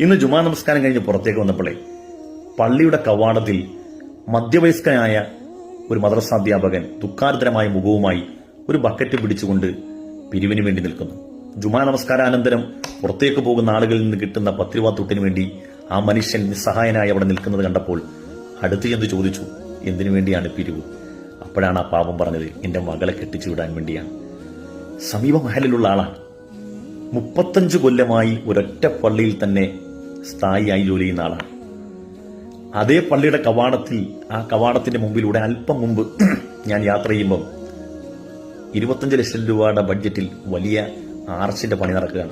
ഇന്ന് ജുമാ നമസ്കാരം കഴിഞ്ഞ് പുറത്തേക്ക് വന്നപ്പോഴേ പള്ളിയുടെ കവാടത്തിൽ മധ്യവയസ്കനായ ഒരു മദ്രസാധ്യാപകൻ ദുഃഖാർദ്രമായ മുഖവുമായി ഒരു ബക്കറ്റ് പിടിച്ചുകൊണ്ട് പിരിവിന് വേണ്ടി നിൽക്കുന്നു. ജുമാ നമസ്കാരാനന്തരം പുറത്തേക്ക് പോകുന്ന ആളുകളിൽ നിന്ന് കിട്ടുന്ന പത്ത് രൂപ വേണ്ടി ആ മനുഷ്യൻ നിസ്സഹായനായി അവിടെ നിൽക്കുന്നത് കണ്ടപ്പോൾ അടുത്ത് ചെന്ന് ചോദിച്ചു എന്തിനു വേണ്ടിയാണ് പിരിവ്? അപ്പോഴാണ് ആ പാപം പറഞ്ഞത് എന്റെ മകളെ കെട്ടിച്ചു വിടാൻ വേണ്ടിയാണ്. സമീപ മഹലിലുള്ള ആളാണ്. മുപ്പത്തഞ്ച് കൊല്ലമായി ഒരൊറ്റ പള്ളിയിൽ തന്നെ സ്ഥായിയായി ജോലി ചെയ്യുന്ന ആളാണ്. അതേ പള്ളിയുടെ കവാടത്തിൽ ആ കവാടത്തിന്റെ മുമ്പിലൂടെ അല്പം മുമ്പ് ഞാൻ യാത്ര ചെയ്യുമ്പം ഇരുപത്തഞ്ച് ലക്ഷം രൂപയുടെ ബഡ്ജറ്റിൽ വലിയ ആർച്ചിന്റെ പണി നടക്കുകയാണ്.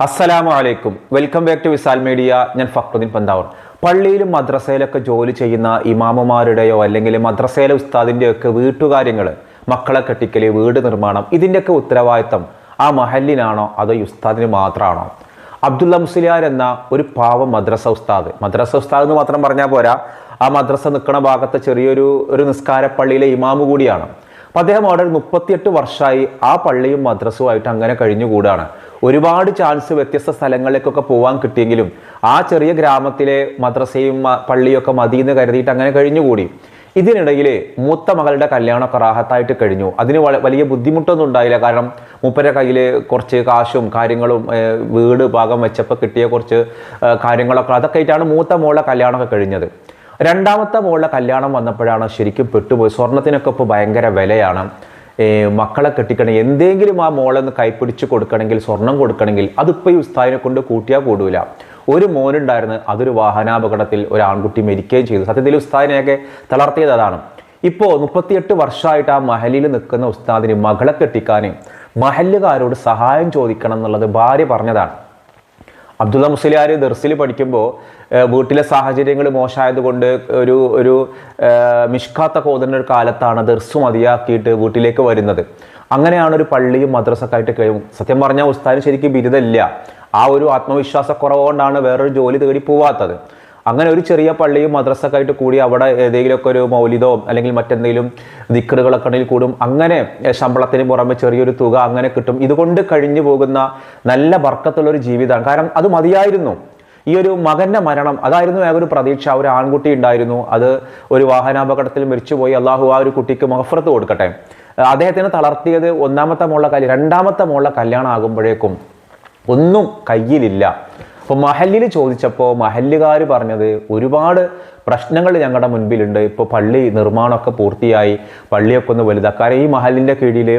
അസ്സലാമു അലൈക്കും. Welcome back to Visal media. ഞാൻ ഫക്രുദ്ദീൻ പന്താവർ. പള്ളിയിലും മദ്രസയിലൊക്കെ ജോലി ചെയ്യുന്ന ഇമാമുമാരുടെയോ അല്ലെങ്കിൽ മദ്രസയിലെ ഉസ്താദിന്റെയൊക്കെ വീട്ടുകാര്യങ്ങൾ മക്കളെ കെട്ടിക്കൽ വീട് നിർമ്മാണം ഇതിന്റെയൊക്കെ ഉത്തരവാദിത്തം ആ മഹലിനാണോ അതോ ഉസ്താദിന് മാത്രമാണോ? അബ്ദുള്ള മുസ്ലിയാർ എന്ന ഒരു പാവം മദ്രസ ഉസ്താദ്. മദ്രസ ഉസ്താദ് എന്ന് മാത്രം പറഞ്ഞാൽ പോരാ. ആ മദ്രസ നിൽക്കുന്ന ഭാഗത്തെ ചെറിയൊരു ഒരു നിസ്കാര പള്ളിയിലെ ഇമാമു കൂടിയാണ്. അപ്പം അദ്ദേഹം അവിടെ മുപ്പത്തിയെട്ട് വർഷമായി ആ പള്ളിയും മദ്രസവുമായിട്ട് അങ്ങനെ കഴിഞ്ഞുകൂടാണ്. ഒരുപാട് ചാൻസ് വ്യത്യസ്ത സ്ഥലങ്ങളിലേക്കൊക്കെ പോകാൻ കിട്ടിയെങ്കിലും ആ ചെറിയ ഗ്രാമത്തിലെ മദ്രസയും പള്ളിയൊക്കെ മതിയെന്ന് കരുതിയിട്ട് അങ്ങനെ കഴിഞ്ഞുകൂടി. ഇതിനിടയിൽ മൂത്ത മകളുടെ കല്യാണമൊക്കെ റാഹത്തായിട്ട് കഴിഞ്ഞു. അതിന് വലിയ ബുദ്ധിമുട്ടൊന്നും ഉണ്ടായില്ല. കാരണം മൂപ്പരുടെ കയ്യിൽ കുറച്ച് കാശും കാര്യങ്ങളും വീട് ഭാഗം വെച്ചപ്പോൾ കിട്ടിയ കുറച്ച് കാര്യങ്ങളൊക്കെ അതൊക്കെ ആയിട്ടാണ് മൂത്ത മോളുടെ കല്യാണമൊക്കെ കഴിഞ്ഞത്. രണ്ടാമത്തെ മോളുടെ കല്യാണം വന്നപ്പോഴാണ് ശരിക്കും പെട്ടുപോയി. സ്വർണത്തിനൊക്കെ ഇപ്പോൾ ഭയങ്കര വിലയാണ്. മക്കളെ കെട്ടിക്കണം എന്തെങ്കിലും ആ മോളൊന്ന് കൈപ്പിടിച്ച് കൊടുക്കണമെങ്കിൽ സ്വർണം കൊടുക്കണമെങ്കിൽ അതിപ്പോൾ ഈ ഉസ്താദിനെ കൊണ്ട് കൂട്ടിയാൽ കൂടൂല. ഒരു മോനുണ്ടായിരുന്നു അതൊരു വാഹനാപകടത്തിൽ ഒരു ആൺകുട്ടി മരിക്കുകയും ചെയ്തു. സത്യത്തിൽ ഉസ്താദിനെയൊക്കെ തളർത്തിയത് അതാണ്. ഇപ്പോൾ മുപ്പത്തിയെട്ട് വർഷമായിട്ട് ആ മഹലിൽ നിൽക്കുന്ന ഉസ്താദിന് മകളെ കെട്ടിക്കാൻ മഹല്ലുകാരോട് സഹായം ചോദിക്കണം എന്നുള്ളത് ഭാര്യ പറഞ്ഞതാണ്. അബ്ദുള്ള മുസ്ലിയാർ ദർസിൽ പഠിക്കുമ്പോൾ വീട്ടിലെ സാഹചര്യങ്ങൾ മോശമായതുകൊണ്ട് ഒരു ഒരു മിഷ്കാത്ത കോതുന്ന ഒരു കാലത്താണ് ദർസ് മതിയാക്കിയിട്ട് വീട്ടിലേക്ക് വരുന്നത്. അങ്ങനെയാണ് ഒരു പള്ളിയും മദ്രസൊക്കെ ആയിട്ട് കഴിയും സത്യം പറഞ്ഞാൽ ഉസ്താദിന് ശരിക്കും ബിരുദമില്ല. ആ ഒരു ആത്മവിശ്വാസക്കുറവുകൊണ്ടാണ് വേറൊരു ജോലി തേടി പോവാത്തത്. അങ്ങനെ ഒരു ചെറിയ പള്ളിയും മദ്രസൊക്കെ ആയിട്ട് കൂടി അവിടെ ഏതെങ്കിലുമൊക്കെ ഒരു മൗലിതോ അല്ലെങ്കിൽ മറ്റെന്തെങ്കിലും ദിക്കറുകളൊക്കെ ഉണ്ടെങ്കിൽ കൂടും. അങ്ങനെ ശമ്പളത്തിന് പുറമെ ചെറിയൊരു തുക അങ്ങനെ കിട്ടും. ഇതുകൊണ്ട് കഴിഞ്ഞു പോകുന്ന നല്ല ബർക്കത്തുള്ള ഒരു ജീവിതമാണ്. കാരണം അത് മതിയായിരുന്നു. ഈ ഒരു മകന്റെ മരണം അതായിരുന്നു ഒരു പ്രതീക്ഷ. ഒരു ആൺകുട്ടി ഉണ്ടായിരുന്നു. അത് ഒരു വാഹനാപകടത്തിൽ മരിച്ചുപോയി. അള്ളാഹു ആ ഒരു കുട്ടിക്ക് മഹഫറത്ത് കൊടുക്കട്ടെ. അദ്ദേഹത്തിന് തളർത്തിയത് ഒന്നാമത്തെ മോളുടെ കല്യാണം രണ്ടാമത്തെ മോളുടെ കല്യാണം ആകുമ്പോഴേക്കും ഒന്നും കയ്യിലില്ല. അപ്പോൾ മഹല്ലിൽ ചോദിച്ചപ്പോൾ മഹല്ലുകാർ പറഞ്ഞത് ഒരുപാട് പ്രശ്നങ്ങൾ ഞങ്ങളുടെ മുൻപിലുണ്ട്. ഇപ്പോൾ പള്ളി നിർമ്മാണമൊക്കെ പൂർത്തിയായി. പള്ളിയൊക്കെ ഒന്ന് വലുതാ കാരണം ഈ മഹലിന്റെ കീഴിൽ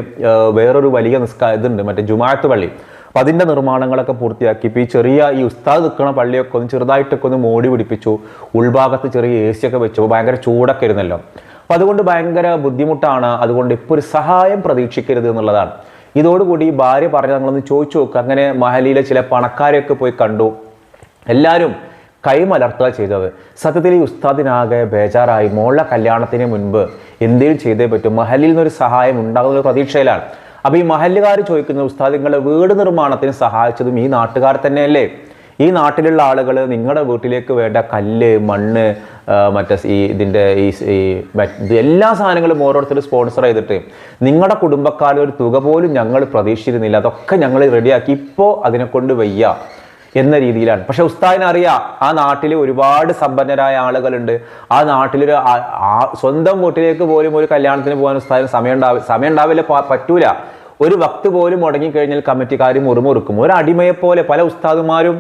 വേറൊരു വലിയ നിസ്കാ ഇതുണ്ട്. മറ്റേ ജുമാഅത്ത് പള്ളി. അപ്പം അതിന്റെ നിർമ്മാണങ്ങളൊക്കെ പൂർത്തിയാക്കി. ഇപ്പോൾ ഈ ചെറിയ ഈ ഉസ്താദ് നിൽക്കുന്ന പള്ളിയൊക്കെ ഒന്ന് ചെറുതായിട്ടൊക്കെ ഒന്ന് മോടി പിടിപ്പിച്ചു. ഉൾഭാഗത്ത് ചെറിയ എ സി ഒക്കെ വെച്ചു. ഭയങ്കര ചൂടൊക്കെ ഇരുന്നല്ലോ അപ്പോൾ അതുകൊണ്ട് ഭയങ്കര ബുദ്ധിമുട്ടാണ്. അതുകൊണ്ട് ഇപ്പോൾ ഒരു സഹായം പ്രതീക്ഷിക്കരുത് എന്നുള്ളതാണ്. ഇതോടുകൂടി ഭാര്യ പറഞ്ഞു നിങ്ങളൊന്ന് ചോദിച്ചു നോക്കുക അങ്ങനെ മഹലിയിലെ ചില പണക്കാരെയൊക്കെ പോയി കണ്ടു. എല്ലാവരും കൈമലർത്തുക ചെയ്തത്. സത്യത്തിൽ ഈ ഉസ്താദിനാകെ ബേജാറായി. മോളുടെ കല്യാണത്തിന് മുൻപ് എന്തെങ്കിലും ചെയ്തേ പറ്റും. മഹലിൽ നിന്നൊരു സഹായം ഉണ്ടാകുന്ന ഒരു പ്രതീക്ഷയിലാണ്. അപ്പോൾ ഈ മഹല്ലുകാർ ചോദിക്കുന്ന ഉസ്താദ് നിങ്ങളെ വീട് നിർമ്മാണത്തിന് സഹായിച്ചതും ഈ നാട്ടുകാർ തന്നെയല്ലേ? ഈ നാട്ടിലുള്ള ആളുകൾ നിങ്ങളുടെ വീട്ടിലേക്ക് വേണ്ട കല്ല് മണ്ണ് മറ്റേ ഈ ഇതിന്റെ ഈ എല്ലാ സാധനങ്ങളും ഓരോരുത്തർ സ്പോൺസർ ചെയ്തിട്ട് നിങ്ങളുടെ കുടുംബക്കാരുടെ ഒരു തുക പോലും ഞങ്ങൾ പ്രതീക്ഷിച്ചിരുന്നില്ല. അതൊക്കെ ഞങ്ങൾ റെഡിയാക്കി. ഇപ്പോൾ അതിനെ കൊണ്ട് വയ്യ എന്ന രീതിയിലാണ്. പക്ഷെ ഉസ്താദിനറിയാം ആ നാട്ടിൽ ഒരുപാട് സമ്പന്നരായ ആളുകളുണ്ട്. ആ നാട്ടിലൊരു സ്വന്തം വീട്ടിലേക്ക് പോലും ഒരു കല്യാണത്തിന് പോകാൻ ഉസ്താദിന് സമയം ഉണ്ടാവില്ല സമയം ഉണ്ടാവില്ല പറ്റൂല. ഒരു വക്ത് പോലും മുടങ്ങിക്കഴിഞ്ഞാൽ കമ്മിറ്റിക്കാർ മുറിമുറുക്കും. ഒരു അടിമയെ പോലെ പല ഉസ്താദുമാരും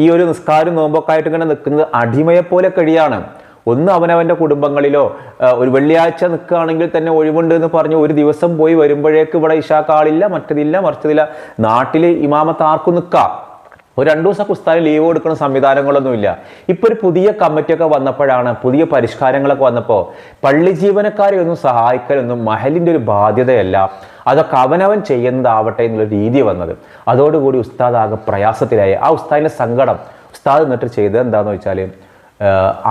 ഈ ഒരു നിസ്കാരം നോമ്പൊക്കെ ആയിട്ട് ഇങ്ങനെ നിൽക്കുന്നത് അടിമയെപ്പോലെ കഴിയാണ്. ഒന്ന് അവനവന്റെ കുടുംബങ്ങളിലോ ഒരു വെള്ളിയാഴ്ച നിൽക്കുകയാണെങ്കിൽ തന്നെ ഒഴിവുണ്ട് എന്ന് പറഞ്ഞ് ഒരു ദിവസം പോയി വരുമ്പോഴേക്ക് ഇവിടെ ഇഷാക്കാളില്ല മറ്റതില്ല മറിച്ചതില്ല. നാട്ടിൽ ഇമാമത്ത് ആർക്കും നിൽക്കാം. ഒരു രണ്ടു ദിവസം പുസ്തകം ലീവ് കൊടുക്കുന്ന സംവിധാനങ്ങളൊന്നുമില്ല. ഇപ്പൊ ഒരു പുതിയ കമ്മിറ്റിയൊക്കെ വന്നപ്പോഴാണ് പുതിയ പരിഷ്കാരങ്ങളൊക്കെ വന്നപ്പോൾ പള്ളി ജീവനക്കാരെ ഒന്നും സഹായിക്കലൊന്നും മഹലിന്റെ ഒരു ബാധ്യതയല്ല. അതൊക്കെ അവനവൻ ചെയ്യുന്നതാവട്ടെ എന്നുള്ള രീതി വന്നത്. അതോടുകൂടി ഉസ്താദ് ആകെ പ്രയാസത്തിലായി. ആ ഉസ്താദിന്റെ സങ്കടം ഉസ്താദ് എന്നിട്ട് ചെയ്തത് എന്താന്ന് വെച്ചാൽ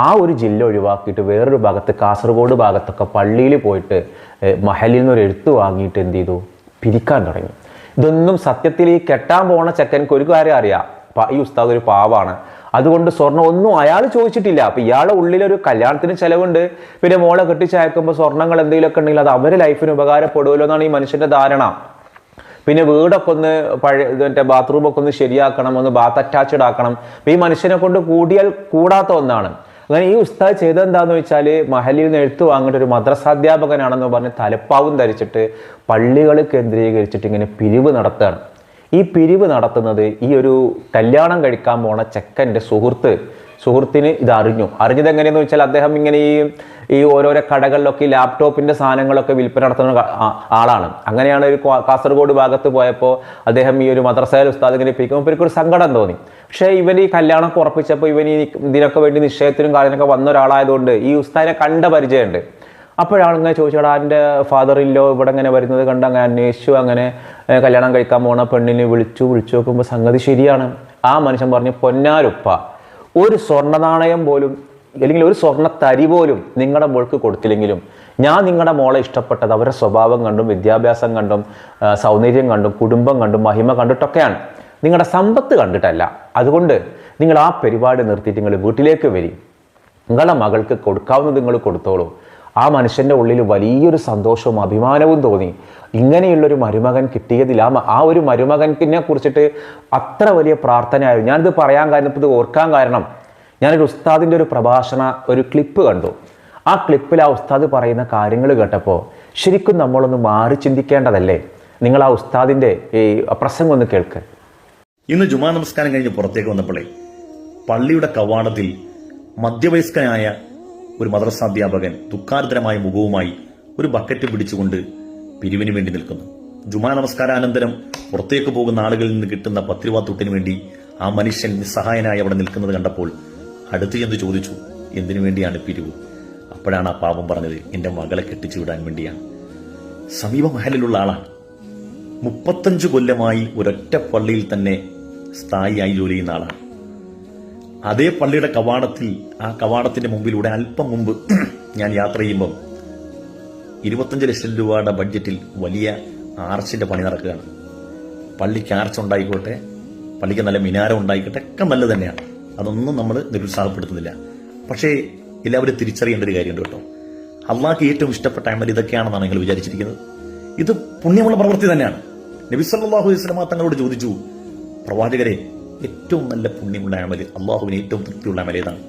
ആ ഒരു ജില്ല ഒഴിവാക്കിയിട്ട് വേറൊരു ഭാഗത്ത് കാസർഗോഡ് ഭാഗത്തൊക്കെ പള്ളിയിൽ പോയിട്ട് മഹലിൽ നിന്ന് ഒരു എഴുത്ത് വാങ്ങിയിട്ട് എന്ത് ചെയ്തു? പിരിക്കാൻ തുടങ്ങി. ഇതൊന്നും സത്യത്തിൽ ഈ കെട്ടാൻ പോണ ചെക്കൻക്ക് ഒരു കാര്യം അറിയാം. ഈ ഉസ്താദ് ഒരു പാവാണ്. അതുകൊണ്ട് സ്വർണം ഒന്നും അയാൾ ചോദിച്ചിട്ടില്ല. അപ്പൊ ഇയാളുടെ ഉള്ളിലൊരു കല്യാണത്തിന് ചെലവുണ്ട്. പിന്നെ മോളെ കെട്ടിച്ചയക്കുമ്പോൾ സ്വർണങ്ങൾ എന്തെങ്കിലുമൊക്കെ ഉണ്ടെങ്കിൽ അത് അവരെ ലൈഫിന് ഉപകാരപ്പെടുമല്ലോ എന്നാണ് ഈ മനുഷ്യന്റെ ധാരണ. പിന്നെ വീടൊക്കെ ഒന്ന് പഴയ മറ്റേ ബാത്റൂമൊക്കെ ഒന്ന് ശരിയാക്കണം ഒന്ന് ബാത്ത് അറ്റാച്ച്ഡ് ആക്കണം. ഈ മനുഷ്യനെ കൊണ്ട് കൂടിയാൽ കൂടാത്ത ഒന്നാണ്. അങ്ങനെ ഈ ഉസ്താദ് ചെയ്തെന്താന്ന് വെച്ചാൽ മഹലിൽ നിന്ന് എഴുത്ത് വാങ്ങിയിട്ട് ഒരു മദ്രസാധ്യാപകനാണെന്ന് പറഞ്ഞ് തലപ്പാവും ധരിച്ചിട്ട് പള്ളികൾ കേന്ദ്രീകരിച്ചിട്ട് ഇങ്ങനെ പിരിവ് നടത്തുകയാണ്. ഈ പിരിവ് നടത്തുന്നത് ഈ ഒരു കല്യാണം കഴിക്കാൻ പോണ ചെക്കന്റെ സുഹൃത്ത് സുഹൃത്തിന് ഇത് അറിഞ്ഞു. അറിഞ്ഞത് എങ്ങനെയെന്ന് വെച്ചാൽ അദ്ദേഹം ഇങ്ങനെ ഈ ഈ ഓരോരോ കടകളിലൊക്കെ ഈ ലാപ്ടോപ്പിന്റെ സാധനങ്ങളൊക്കെ വിൽപ്പന നടത്തുന്ന ആളാണ്. അങ്ങനെയാണ് ഒരു കാസർഗോഡ് ഭാഗത്ത് പോയപ്പോൾ അദ്ദേഹം ഈ ഒരു മദ്രസയിൽ ഉസ്താദ് ഇങ്ങനെ പിരിക്കുമ്പോൾ ഇവർക്ക് ഒരു സങ്കടം തോന്നി. പക്ഷേ ഇവൻ ഈ കല്യാണം ഉറപ്പിച്ചപ്പോൾ ഇവൻ ഈ ഇതിനൊക്കെ വേണ്ടി നിശ്ചയത്തിനും കാര്യത്തിനൊക്കെ വന്ന ഒരാളായതുകൊണ്ട് ഈ ഉസ്താദിനെ കണ്ട പരിചയമുണ്ട്. അപ്പോഴാണ് ഇങ്ങനെ ചോദിച്ചോടാ എന്റെ ഫാദർ ഇല്ലോ ഇവിടെ ഇങ്ങനെ വരുന്നത് കണ്ട് അങ്ങനെ അന്വേഷിച്ചു അങ്ങനെ കല്യാണം കഴിക്കാൻ പോണ പെണ്ണിനെ വിളിച്ചു വിളിച്ചു നോക്കുമ്പോൾ സംഗതി ശരിയാണ്. ആ മനുഷ്യൻ പറഞ്ഞു പൊന്നാരുപ്പ ഒരു സ്വർണ നാണയം പോലും അല്ലെങ്കിൽ ഒരു സ്വർണ തരി പോലും നിങ്ങളുടെ മോൾക്ക് കൊടുത്തില്ലെങ്കിലും ഞാൻ നിങ്ങളുടെ മോളെ ഇഷ്ടപ്പെട്ടത് അവരുടെ സ്വഭാവം കണ്ടും വിദ്യാഭ്യാസം കണ്ടും സൗന്ദര്യം കണ്ടും കുടുംബം കണ്ടും മഹിമ കണ്ടിട്ടൊക്കെയാണ്. നിങ്ങളുടെ സമ്പത്ത് കണ്ടിട്ടല്ല. അതുകൊണ്ട് നിങ്ങൾ ആ പരിപാടി നിർത്തിയിട്ട് നിങ്ങൾ വീട്ടിലേക്ക് വരും. നിങ്ങളുടെ മകൾക്ക് കൊടുക്കാവുന്നത് നിങ്ങൾ കൊടുത്തോളൂ. ആ മനുഷ്യന്റെ ഉള്ളിൽ വലിയൊരു സന്തോഷവും അഭിമാനവും തോന്നി. ഇങ്ങനെയുള്ളൊരു മരുമകൻ കിട്ടിയതിൽ ആ ആ ഒരു മരുമകനെ കുറിച്ചിട്ട് അത്ര വലിയ പ്രാർത്ഥനയായിരുന്നു ഞാനിത് പറയാൻ കാരണം ഇത് ഓർക്കാൻ കാരണം ഞാനൊരു ഉസ്താദിന്റെ ഒരു പ്രഭാഷണ ഒരു ക്ലിപ്പ് കണ്ടു. ആ ക്ലിപ്പിൽ ആ ഉസ്താദ് പറയുന്ന കാര്യങ്ങൾ കേട്ടപ്പോൾ ശരിക്കും നമ്മളൊന്ന് മാറി ചിന്തിക്കേണ്ടതല്ലേ? നിങ്ങൾ ആ ഉസ്താദിന്റെ ഈ പ്രസംഗം ഒന്ന് കേൾക്ക്. ഇന്ന് ജുമാ നമസ്കാരം കഴിഞ്ഞ് പുറത്തേക്ക് വന്നപ്പോഴേ പള്ളിയുടെ കവാടത്തിൽ മധ്യവയസ്കനായ ഒരു മദ്രസാധ്യാപകൻ ദുഃഖാർദ്രമായ മുഖവുമായി ഒരു ബക്കറ്റ് പിടിച്ചുകൊണ്ട് പിരിവിന് വേണ്ടി നിൽക്കുന്നു. ജുമാ നമസ്കാരാനന്തരം പുറത്തേക്ക് പോകുന്ന ആളുകളിൽ നിന്ന് കിട്ടുന്ന പത്ത് രൂപ തൊട്ടിന് വേണ്ടി ആ മനുഷ്യൻ നിസ്സഹായനായി അവിടെ നിൽക്കുന്നത് കണ്ടപ്പോൾ അടുത്ത് ചെന്ന് ചോദിച്ചു എന്തിനു വേണ്ടിയാണ് പിരിവ്? അപ്പോഴാണ് ആ പാപം പറഞ്ഞത് എന്റെ മകളെ കെട്ടിച്ചു വിടാൻ വേണ്ടിയാണ്. സമീപ മഹലിലുള്ള ആളാണ്. മുപ്പത്തഞ്ച് കൊല്ലമായി ഒരൊറ്റ പള്ളിയിൽ തന്നെ സ്ഥായിയായി ജോലി ചെയ്യുന്ന ആളാണ്. അതേ പള്ളിയുടെ കവാടത്തിൽ ആ കവാടത്തിന്റെ മുമ്പിലൂടെ അല്പം മുമ്പ് ഞാൻ യാത്ര ചെയ്യുമ്പം ഇരുപത്തഞ്ച് ലക്ഷം രൂപയുടെ ബഡ്ജറ്റിൽ വലിയ ആർച്ചിന്റെ പണി നടക്കുകയാണ്. പള്ളിക്ക് ആർച്ച് ഉണ്ടായിക്കോട്ടെ പള്ളിക്ക് നല്ല മിനാരം ഉണ്ടായിക്കോട്ടെ ഒക്കെ നല്ലത് തന്നെയാണ്. അതൊന്നും നമ്മൾ നിരുത്സാഹപ്പെടുത്തുന്നില്ല. പക്ഷേ എല്ലാവരും തിരിച്ചറിയേണ്ട ഒരു കാര്യമുണ്ട് കേട്ടോ. അള്ളാഹ്ക്ക് ഏറ്റവും ഇഷ്ടപ്പെട്ട അമൽ ഇതൊക്കെയാണെന്നാണ് നിങ്ങൾ വിചാരിച്ചിരിക്കുന്നത്. ഇത് പുണ്യമുള്ള പ്രവൃത്തി തന്നെയാണ്. നബി സല്ലല്ലാഹു അലൈഹി വസല്ലമ തങ്ങളോട് ചോദിച്ചു പ്രവാചകരെ ഏറ്റവും നല്ല പുണ്യമുള്ള അമൽ അള്ളാഹുവിന് ഏറ്റവും തൃപ്തിയുള്ള അമൽ ഏതാണ്?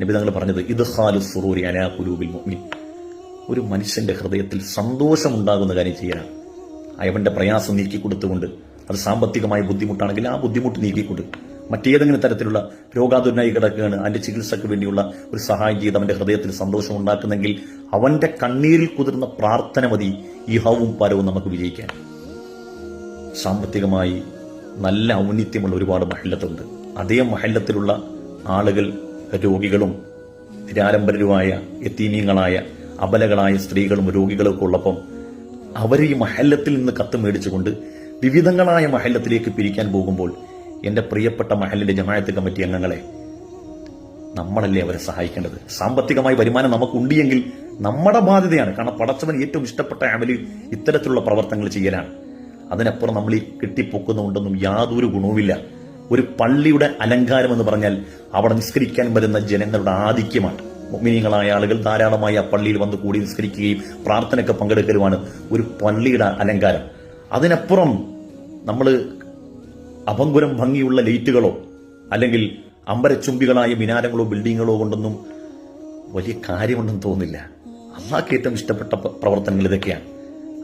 നബി തങ്ങൾ പറഞ്ഞത് ഇത് ഹാലു സുറൂരി അനാ ഖുലൂബിൽ മുഅ്മിൻ ഒരു മനുഷ്യന്റെ ഹൃദയത്തിൽ സന്തോഷമുണ്ടാകുന്ന കാര്യം ചെയ്യാനാണ് അയവന്റെ പ്രയാസം നീക്കി കൊടുത്തുകൊണ്ട് അത് സാമ്പത്തികമായ ബുദ്ധിമുട്ടാണെങ്കിൽ ആ ബുദ്ധിമുട്ട് നീക്കിക്കൊണ്ട് മറ്റേതെങ്കിലും തരത്തിലുള്ള രോഗാതുരനായി കിടക്കുകയാണ് അതിന്റെ ചികിത്സയ്ക്ക് വേണ്ടിയുള്ള ഒരു സഹായം ചെയ്ത് അവന്റെ ഹൃദയത്തിൽ സന്തോഷം ഉണ്ടാക്കുന്നെങ്കിൽ അവന്റെ കണ്ണീരിൽ കുതിർന്ന പ്രാർത്ഥന മതി ഈ ഹവും പരവും നമുക്ക് വിജയിക്കാൻ. സാമ്പത്തികമായി നല്ല ഔന്നിത്യമുള്ള ഒരുപാട് മഹല്ലത്തുണ്ട്. അതേ മഹല്ലത്തിലുള്ള ആളുകൾ രോഗികളും നിരാലംബരരുമായ എത്തീനീയങ്ങളായ അബലകളായ സ്ത്രീകളും രോഗികളൊക്കെ ഉള്ളപ്പം അവർ ഈ മഹല്ലത്തിൽ നിന്ന് കത്ത് മേടിച്ചുകൊണ്ട് വിവിധങ്ങളായ മഹല്ലത്തിലേക്ക് പിരിക്കാൻ പോകുമ്പോൾ എന്റെ പ്രിയപ്പെട്ട മഹലിന്റെ ജമായത്ത് കമ്മിറ്റി അംഗങ്ങളെ നമ്മളല്ലേ അവരെ സഹായിക്കേണ്ടത്? സാമ്പത്തികമായി വരുമാനം നമുക്കുണ്ടെങ്കിൽ നമ്മുടെ ബാധ്യതയാണ്. കാരണം പടച്ചവൻ ഏറ്റവും ഇഷ്ടപ്പെട്ട ആമലിൽ ഇത്തരത്തിലുള്ള പ്രവർത്തനങ്ങൾ ചെയ്യലാണ്. അതിനപ്പുറം നമ്മൾ ഈ കെട്ടിപ്പൊക്കുന്നുണ്ടെന്നും യാതൊരു ഗുണവുമില്ല. ഒരു പള്ളിയുടെ അലങ്കാരം എന്ന് പറഞ്ഞാൽ അവിടെ നിസ്കരിക്കാൻ വരുന്ന ജനങ്ങളുടെ ആധിക്യമാണ്. മിനിങ്ങളായ ആളുകൾ ധാരാളമായി ആ പള്ളിയിൽ വന്ന് കൂടി നിസ്കരിക്കുകയും പ്രാർത്ഥനയ്ക്ക് പങ്കെടുക്കലുമാണ് ഒരു പള്ളിയുടെ അലങ്കാരം. അതിനപ്പുറം നമ്മൾ അപങ്കുരം ഭംഗിയുള്ള ലൈറ്റുകളോ അല്ലെങ്കിൽ അമ്പരച്ചുംബികളായ മിനാരങ്ങളോ ബിൽഡിങ്ങുകളോ കൊണ്ടൊന്നും വലിയ കാര്യമുണ്ടെന്ന് തോന്നുന്നില്ല. അള്ളാഹ്ക്ക് ഏറ്റവും ഇഷ്ടപ്പെട്ട പ്ര- പ്രവർത്തനങ്ങൾ ഇതൊക്കെയാണ്.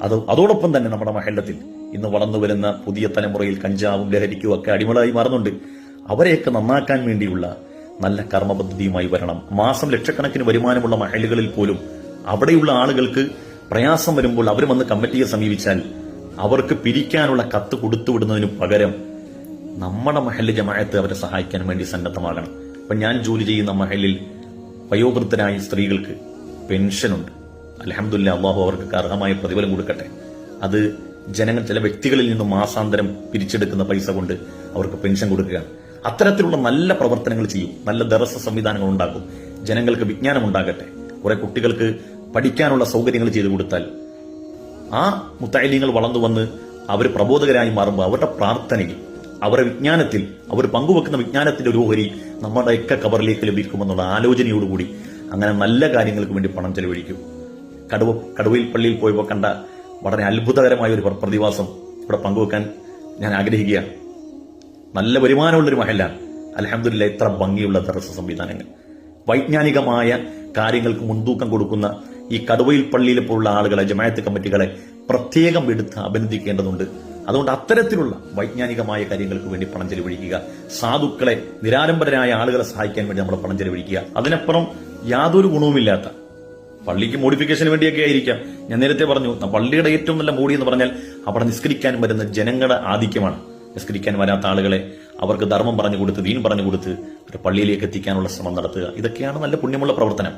അത് അതോടൊപ്പം തന്നെ നമ്മുടെ മഹല്ലത്തിൽ ഇന്ന് വളർന്നു വരുന്ന പുതിയ തലമുറയിൽ കഞ്ചാവും ലഹരിക്കും ഒക്കെ അടിമകളായി മാറുന്നുണ്ട്. അവരെയൊക്കെ നന്നാക്കാൻ വേണ്ടിയുള്ള നല്ല കർമ്മപദ്ധതിയുമായി വരണം. മാസം ലക്ഷക്കണക്കിന് വരുമാനമുള്ള മഹലുകളിൽ പോലും അവിടെയുള്ള ആളുകൾക്ക് പ്രയാസം വരുമ്പോൾ അവർ വന്ന് കമ്മിറ്റിയെ സമീപിച്ചാൽ അവർക്ക് പിരിക്കാനുള്ള കത്ത് കൊടുത്തുവിടുന്നതിനു പകരം നമ്മുടെ മഹൽ ജമായത്ത് അവരെ സഹായിക്കാൻ വേണ്ടി സന്നദ്ധമാകണം. അപ്പൊ ഞാൻ ജോലി ചെയ്യുന്ന മഹലിൽ വയോവൃദ്ധരായ സ്ത്രീകൾക്ക് പെൻഷനുണ്ട്. അലഹമുല്ല അള്ളാഹു അവർക്ക് അർഹമായ പ്രതിഫലം കൊടുക്കട്ടെ. അത് ജനങ്ങൾ ചില വ്യക്തികളിൽ നിന്നും മാസാന്തരം പിരിച്ചെടുക്കുന്ന പൈസ കൊണ്ട് അവർക്ക് പെൻഷൻ കൊടുക്കുകയാണ്. അത്തരത്തിലുള്ള നല്ല പ്രവർത്തനങ്ങൾ ചെയ്യും. നല്ല ദർസ സംവിധാനങ്ങൾ ഉണ്ടാക്കും. ജനങ്ങൾക്ക് വിജ്ഞാനം ഉണ്ടാകട്ടെ. കുറെ കുട്ടികൾക്ക് പഠിക്കാനുള്ള സൗകര്യങ്ങൾ ചെയ്തു കൊടുത്താൽ ആ മുത്തൈലിങ്ങൾ വളർന്നു വന്ന് അവർ പ്രബോധകരായി മാറുമ്പോൾ അവരുടെ പ്രാർത്ഥനയിൽ അവരുടെ വിജ്ഞാനത്തിൽ അവർ പങ്കുവെക്കുന്ന വിജ്ഞാനത്തിന്റെ ഒരു ഓഹരി നമ്മുടെയൊക്കെ കവറിലേക്ക് ലഭിക്കുമെന്നുള്ള ആലോചനയോടുകൂടി അങ്ങനെ നല്ല കാര്യങ്ങൾക്ക് വേണ്ടി പണം ചെലവഴിക്കും. കടുവ കടുവയിൽ പള്ളിയിൽ പോയപ്പോൾ കണ്ട വളരെ അത്ഭുതകരമായ ഒരു പ്രതിഭാസം ഇവിടെ പങ്കുവെക്കാൻ ഞാൻ ആഗ്രഹിക്കുകയാണ്. നല്ല വരുമാനമുള്ളൊരു മഹലാണ് അലഹമില്ല ഇത്ര ഭംഗിയുള്ള ദർശ സംവിധാനങ്ങൾ. വൈജ്ഞാനികമായ കാര്യങ്ങൾക്ക് മുൻതൂക്കം കൊടുക്കുന്ന ഈ കടുവയിൽ പള്ളിയിലെ പോലുള്ള ആളുകളെ ജമായത്ത് കമ്മിറ്റികളെ പ്രത്യേകം എടുത്ത് അഭിനന്ദിക്കേണ്ടതുണ്ട്. അതുകൊണ്ട് അത്തരത്തിലുള്ള വൈജ്ഞാനികമായ കാര്യങ്ങൾക്ക് വേണ്ടി പണം ചെലവഴിക്കുക സാധുക്കളെ നിരാലംബരായ ആളുകളെ സഹായിക്കാൻ വേണ്ടി നമ്മൾ പണം ചെലവഴിക്കുക അതിനപ്പുറം യാതൊരു ഗുണവുമില്ലാത്ത പള്ളിക്ക് മോഡിഫിക്കേഷന് വേണ്ടിയൊക്കെ ആയിരിക്കാം. ഞാൻ നേരത്തെ പറഞ്ഞു പള്ളിയുടെ ഏറ്റവും നല്ല മോഡി എന്ന് പറഞ്ഞാൽ അവിടെ നിസ്കരിക്കാൻ വരുന്ന ജനങ്ങളുടെ ആധിക്യമാണ്. നിസ്കരിക്കാൻ വരാത്ത ആളുകളെ അവർക്ക് ധർമ്മം പറഞ്ഞു കൊടുത്ത് ദീൻ പറഞ്ഞു കൊടുത്ത് ഒരു പള്ളിയിലേക്ക് എത്തിക്കാനുള്ള ശ്രമം നടത്തുക. ഇതൊക്കെയാണ് നല്ല പുണ്യമുള്ള പ്രവർത്തനം.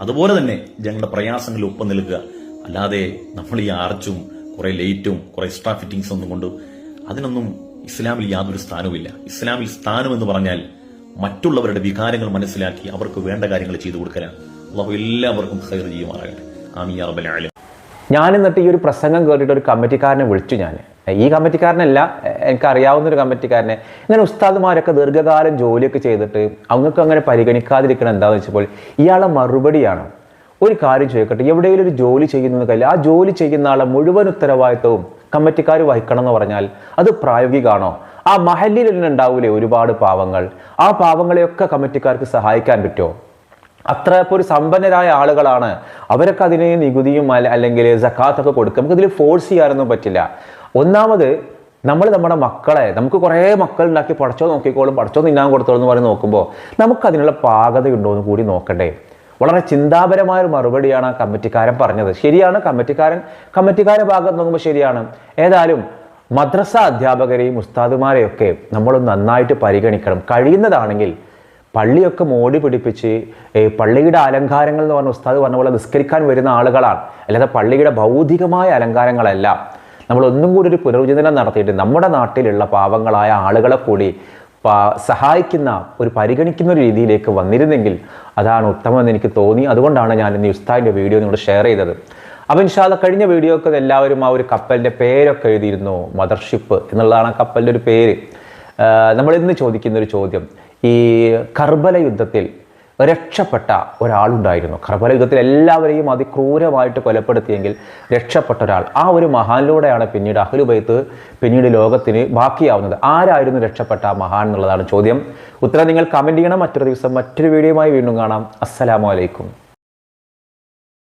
അതുപോലെ തന്നെ ജനങ്ങളുടെ പ്രയാസങ്ങളിൽ ഒപ്പം നിൽക്കുക. അല്ലാതെ നമ്മൾ ഈ ആർച്ചും കുറെ ലൈറ്റും കുറെ എക്സ്ട്രാ ഫിറ്റിംഗ്സ് ഒന്നും കൊണ്ട് അതിനൊന്നും ഇസ്ലാമിൽ യാതൊരു സ്ഥാനവുമില്ല. ഇസ്ലാമിൽ സ്ഥാനം എന്ന് പറഞ്ഞാൽ മറ്റുള്ളവരുടെ വികാരങ്ങൾ മനസ്സിലാക്കി അവർക്ക് വേണ്ട കാര്യങ്ങൾ ചെയ്തു കൊടുക്കലാണ്. അള്ളാഹു എല്ലാവർക്കും ഹൈർ ചെയ്യുമാറാകട്ടെ. ആമി ആലമീൻ. ഞാൻ എന്നിട്ട് ഈ ഒരു പ്രസംഗം കേട്ടിട്ട് ഒരു കമ്മിറ്റിക്കാരനെ വിളിച്ചു ഞാൻ. ഈ കമ്മിറ്റിക്കാരനല്ല എനിക്കറിയാവുന്ന ഒരു കമ്മിറ്റിക്കാരനെ. ഇങ്ങനെ ഉസ്താദുമാരൊക്കെ ദീർഘകാലം ജോലിയൊക്കെ ചെയ്തിട്ട് അവങ്ങൾക്ക് അങ്ങനെ പരിഗണിക്കാതിരിക്കണം എന്താണെന്ന് വെച്ചപ്പോൾ ഇയാളെ മറുപടിയാണ് ഒരു കാര്യം ചോദിക്കട്ടെ എവിടെയെങ്കിലും ഒരു ജോലി ചെയ്യുന്ന കയ്യിൽ ആ ജോലി ചെയ്യുന്ന ആളെ മുഴുവൻ ഉത്തരവാദിത്വവും കമ്മിറ്റിക്കാർ വഹിക്കണം എന്ന് പറഞ്ഞാൽ അത് പ്രായോഗികമാണോ ആ മഹല്ലിൽ ഉണ്ടാവൂലേ ഒരുപാട് പാവങ്ങൾ. ആ പാവങ്ങളെയൊക്കെ കമ്മിറ്റിക്കാർക്ക് സഹായിക്കാൻ പറ്റുമോ? അത്ര ഇപ്പോൾ ഒരു സമ്പന്നരായ ആളുകളാണ്. അവരൊക്കെ അതിന് നികുതിയും അല്ല- അല്ലെങ്കിൽ ജക്കാത്തൊക്കെ കൊടുക്കും. നമുക്കിതിൽ ഫോഴ്സ് ചെയ്യാനൊന്നും പറ്റില്ല. ഒന്നാമത് നമ്മൾ നമ്മുടെ മക്കളെ നമുക്ക് കുറേ മക്കൾ ഉണ്ടാക്കി പടച്ചോ നോക്കിക്കോളും പഠിച്ചോ തിന്നാൻ കൊടുത്തോളും എന്ന് പറഞ്ഞ് നോക്കുമ്പോൾ നമുക്കതിനുള്ള പാകതയുണ്ടോ എന്ന് കൂടി നോക്കണ്ടേ. വളരെ ചിന്താപരമായ ഒരു മറുപടിയാണ് ആ കമ്മിറ്റിക്കാരൻ പറഞ്ഞത്. ശരിയാണ് കമ്മിറ്റിക്കാരൻ കമ്മിറ്റിക്കാരെ ഭാഗത്ത് നോക്കുമ്പോൾ ശരിയാണ്. ഏതായാലും മദ്രസ അധ്യാപകരെയും ഉസ്താദുമാരെയൊക്കെ നമ്മൾ നന്നായിട്ട് പരിഗണിക്കണം. കഴിയുന്നതാണെങ്കിൽ പള്ളിയൊക്കെ മോടി പിടിപ്പിച്ച് പള്ളിയുടെ അലങ്കാരങ്ങൾ എന്ന് പറഞ്ഞ ഉസ്താദ് പറഞ്ഞ പോലെ നിസ്കരിക്കാൻ വരുന്ന ആളുകളാണ്. അല്ലാതെ പള്ളിയുടെ ഭൗതികമായ അലങ്കാരങ്ങളല്ല. നമ്മൾ ഒന്നും കൂടി ഒരു പുനർവിചിന്തനം നടത്തിയിട്ട് നമ്മുടെ നാട്ടിലുള്ള പാവങ്ങളായ ആളുകളെ കൂടി സഹായിക്കുന്ന ഒരു പരിഗണിക്കുന്ന ഒരു രീതിയിലേക്ക് വന്നിരുന്നെങ്കിൽ അതാണ് ഉത്തമമെന്ന് എനിക്ക് തോന്നി. അതുകൊണ്ടാണ് ഞാൻ ഇന്ന് ഉസ്താദിന്റെ വീഡിയോ നിങ്ങളോട് ഷെയർ ചെയ്തത്. അപ്പം ഇൻഷാല്ല കഴിഞ്ഞ വീഡിയോ ഒക്കെ എല്ലാവരും ആ ഒരു കപ്പലിന്റെ പേരൊക്കെ എഴുതിയിരുന്നു മദർഷിപ്പ് എന്നുള്ളതാണ് ആ കപ്പലിന്റെ ഒരു പേര്. നമ്മൾ ഇന്ന് ചോദിക്കുന്ന ഒരു ചോദ്യം ഈ കർബല യുദ്ധത്തിൽ രക്ഷപ്പെട്ട ഒരാളുണ്ടായിരുന്നു. കർബല യുദ്ധത്തിൽ എല്ലാവരെയും അതിക്രൂരമായിട്ട് കൊലപ്പെടുത്തിയെങ്കിൽ രക്ഷപ്പെട്ട ഒരാൾ. ആ ഒരു മഹാനിലൂടെയാണ് പിന്നീട് അഹ്ലുബൈത്ത് പിന്നീട് ലോകത്തിന് ബാക്കിയാവുന്നത്. ആരായിരുന്നു രക്ഷപ്പെട്ട ആ മഹാൻ എന്നുള്ളതാണ് ചോദ്യം. ഉത്തരം നിങ്ങൾ കമന്റ് ചെയ്യണം. മറ്റൊരു ദിവസം മറ്റൊരു വീഡിയോയുമായി വീണ്ടും കാണാം. അസ്സലാമു അലൈക്കും.